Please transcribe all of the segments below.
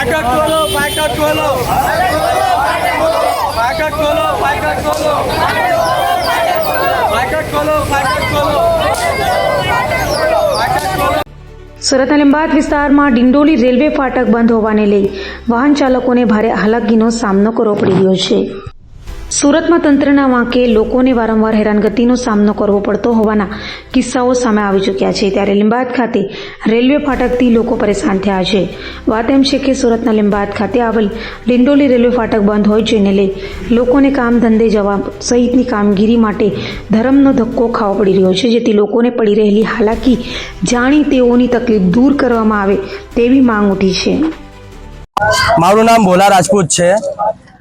ફાટક ખોલો સુરતના લીંબાદ વિસ્તારમાં ડિંડોલી રેલવે ફાટક બંધ હોવાને લઈ વાહન ચાલકોને ભારે હાલાકીનો સામનો કરવો પડી રહ્યો છે. સુરતમાં તંત્રના વાંકે લોકોને વારંવાર હેરાનગતિનો સામનો કરવો પડતો હોવાના કિસ્સાઓ સામે આવી ચૂક્યા છે. ત્યારે લિંબાયત ખાતે રેલવે ફાટકથી લોકો પરેશાન થયા છે. વાત એમ છે કે સુરતના લિંબાયત ખાતે આવેલ ડિંડોલી રેલવે ફાટક બંધ હોય જેને લઈ લોકોને કામ ધંધે જવા સહિતની કામગીરી માટે ધર્મનો ધક્કો ખાવો પડી રહ્યો છે, જેથી લોકોને પડી રહેલી હાલાકી જાણી તેઓની તકલીફ દૂર કરવામાં આવે તેવી માંગ ઉઠી છે. મારું નામ ભોલા રાજપૂત છે.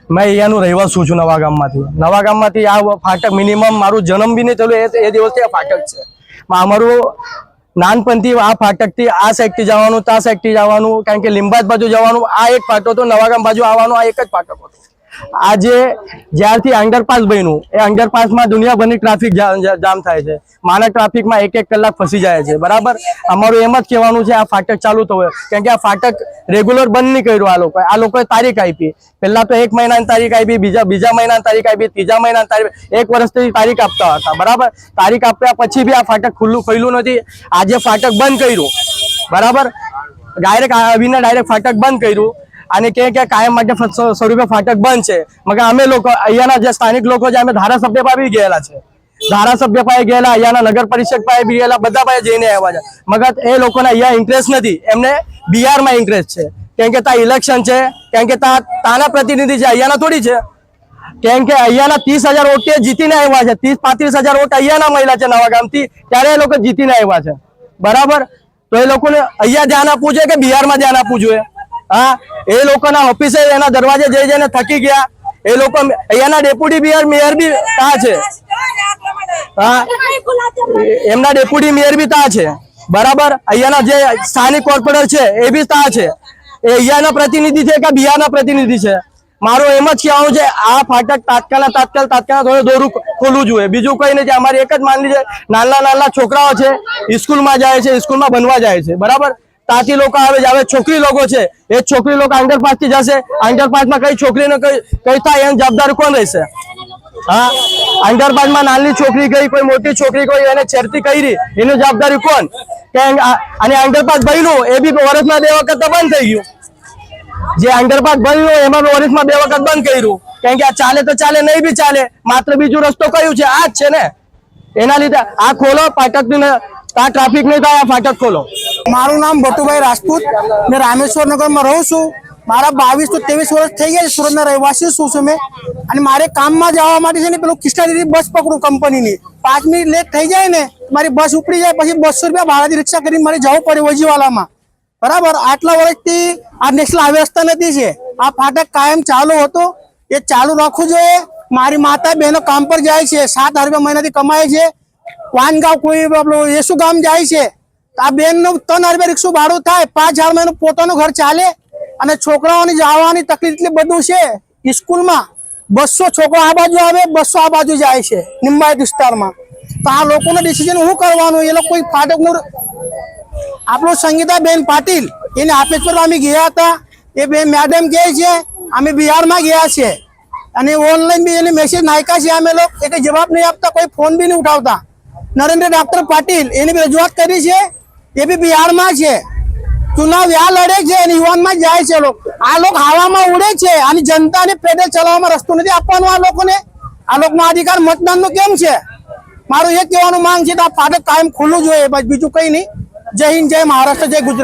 મેં અહીંયાનું રહેવાસું છું નવા ગામમાંથી. નવા ગામમાંથી આ ફાટક મિનિમમ મારું જન્મ બી નહીં થયેલું એ દિવસથી આ ફાટક છે. અમારું નાનપણથી આ ફાટકથી આ સાઈડથી જવાનું ત્યાં સાઈડથી જવાનું, કારણ કે લીંબાદ બાજુ જવાનું, આ એક ફાટો હતો, નવા ગામ બાજુ આવવાનું, આ એક જ ફાટક હતો. આજે જ્યારથી અંડરપાસ બન્યું, એ અંડરપાસમાં દુનિયાભરની ટ્રાફિક જામ થાય છે. માના ટ્રાફિકમાં એક એક કલાક ફસી જાય છે. બરાબર? અમારું એમ જ કહેવાનું છે, આ ફાટક ચાલુ થવું કેમ કે આ ફાટક રેગ્યુલર બંધ નહીં કર્યું આ લોકોએ. આ લોકોએ તારીખ આપી. પહેલાં તો એક મહિનાની તારીખ આપી, બીજા બીજા મહિનાની તારીખ આપી, ત્રીજા મહિનાની તારીખ એક વર્ષથી તારીખ આપતા હતા. બરાબર? તારીખ આપ્યા પછી બી આ ફાટક ખુલ્લું ખુલ્લું નથી. આજે ફાટક બંધ કર્યું. બરાબર? ડાયરેક્ટ આવીને ડાયરેક્ટ ફાટક બંધ કર્યું. અને કે કે કાયમ માટે સ્વરૂપે ફાટક બંધ છે. મગર અમે લોકો, અહીંયાના જે સ્થાનિક લોકો છે, અમે ધારાસભ્ય પાસે ગયેલા છે. ધારાસભ્ય પાસે ગયેલા, અહીંયાના નગર પરિષદ પાસે બી ગયેલા, બધા પાસે જઈને આવ્યા છે. મગર એ લોકોને અહીંયા ઇન્ટરેસ્ટ નથી. એમને બિહારમાં ઇન્ટરેસ્ટ છે. કેમ કે ત્યાં ઇલેક્શન છે, કેમ કે ત્યાં તાના પ્રતિનિધિ છે અહીંયાના થોડી છે. કેમ કે અહીંયાના ત્રીસ હજાર વોટ જીતીને આવ્યા છે. ત્રીસ, પાંત્રીસ હજાર વોટ અહીંયાના મહિલા છે નવા ગામથી. ત્યારે એ લોકો જીતીને આવ્યા છે. બરાબર? તો એ લોકોને અહીંયા ધ્યાન આપવું જોઈએ કે બિહારમાં ધ્યાન આપવું જોઈએ? હા, એ લોકોના ઓફિસે એના દરવાજે જઈ જઈને થકી ગયા. એ લોકો અહીંયાના ડેપ્યુટી મેયર મેયર બી તા છે. હા, એમના ડેપ્યુટી મેયર બી તા છે. બરાબર? અહીંયાના જે સ્થાનિક કોર્પોરેટર છે, એ બી તા છે. એ અહીંયાના પ્રતિનિધિ છે કે બિહારના પ્રતિનિધિ છે? મારું એમ જ કહેવાનું છે, આ ફાટક તાત્કાલ તાત્કાલ તાત્કાલ થોડું દોરું ખોલવું જોઈએ. બીજું કઈ નથી અમારી એક જ માનલી છે, નાના નાના છોકરાઓ છે સ્કૂલમાં જાય છે સ્કૂલમાં બનવા જાય છે. બરાબર? ત્યાંથી લોકો આવે હવે છોકરી લોકો છે. એ છોકરી લોકો અંડરપાસથી જશે. અંડરપાસમાં કઈ છોકરીને કઈ થાય એની જવાબદાર કોણ રહેશે? હા? અંડરપાસમાં નાની છોકરી ગઈ, કોઈ મોટી છોકરી કોઈ એને છેડતી કરી, એની જવાબદારી કોણ? કે અને અંડરપાસ બન્યું એ બી વર્ષમાં બે વખત બંધ થઈ ગયું. જે અંડરપાસ બન્યું એમાં બી વર્ષમાં બે વખત બંધ કર્યું. કેમ કે આ ચાલે તો ચાલે, નહીં બી ચાલે, માત્ર બીજું રસ્તો કયું છે? આ જ છે ને. એના લીધે આ ખોલો ફાટક આ ટ્રાફિક નહીં થાય, આ ફાટક ખોલો. મારું નામ ભટુભાઈ રાજપૂત. મેં રામેશ્વર નગરમાં રહું છું. મારા બાવીસ તો ત્રેવીસ વર્ષ થઈ ગયા છે સુરતના રહેવાસી છું છું મેં. અને મારે કામમાં જવા માટે છે ને પેલું કિસ્ટાથી બસ પકડું કંપનીની. પાંચ મિનિટ લેટ થઈ જાય ને, મારી બસ ઉપડી જાય, પછી બસો રૂપિયા ભાડાથી રિક્ષા કરીને મારે જવું પડે વજીવાલામાં બરાબર? આટલા વર્ષથી આ નેશનલ હાઈવે રસ્તા નથી છે. આ ફાટક કાયમ ચાલુ હતો. એ ચાલુ રાખવું જોઈએ. મારી માતા બહેનો કામ પર જાય છે. સાત હજાર રૂપિયા મહિનાથી કમાય છે. વાનગાંવ કોઈ આપણું યેસુ ગામ જાય છે. આ બેનનું ત્રણ હજાર રિક્ષું ભાડું થાય, પાંચ હજારમાં પોતાનું ઘર ચાલે અને છોકરાઓની જવાની તકલીફ એટલી બધું છે સ્કૂલમાં બસો છોકરા આ બાજુ આવે, બસો આ બાજુ જાય છે નિંબાયત વિસ્તારમાં. તો આ લોકોનું ડિસિઝન શું કરવાનું? એ લોકો ફાટક ફાટકનું આપણું સંગીતાબેન પાટીલ, એને આપેશ્વર અમે ગયા હતા. એ બે મેડમ કહે છે, અમે બિહારમાં ગયા છે. અને ઓનલાઈન બી એને મેસેજ નાખ્યા છે અમે લોકો. એ જવાબ નહીં આપતા, કોઈ ફોન બી નહીં ઉઠાવતા. નરેન્દ્ર ડાક્ટર પાટીલ, એની બી રજૂઆત કરી છે એ બી બિહારમાં છે. ચુનાવ યા લડે છે અને યુવાનમાં જાય છે લોકો. આ લોકો હવામાં ઉડે છે અને જનતાને પેદલ ચલાવવામાં રસ્તો નથી આપવાનો આ લોકોને. આ લોકોનો અધિકાર મતદાનનો કેમ છે? મારું એ કહેવાનું માંગ છે કે આ પાટક કાયમ ખુલ્લું જોઈએ બસ બીજું કઈ નહીં. જય હિન્દ, જય મહારાષ્ટ્ર, જય ગુજરાત.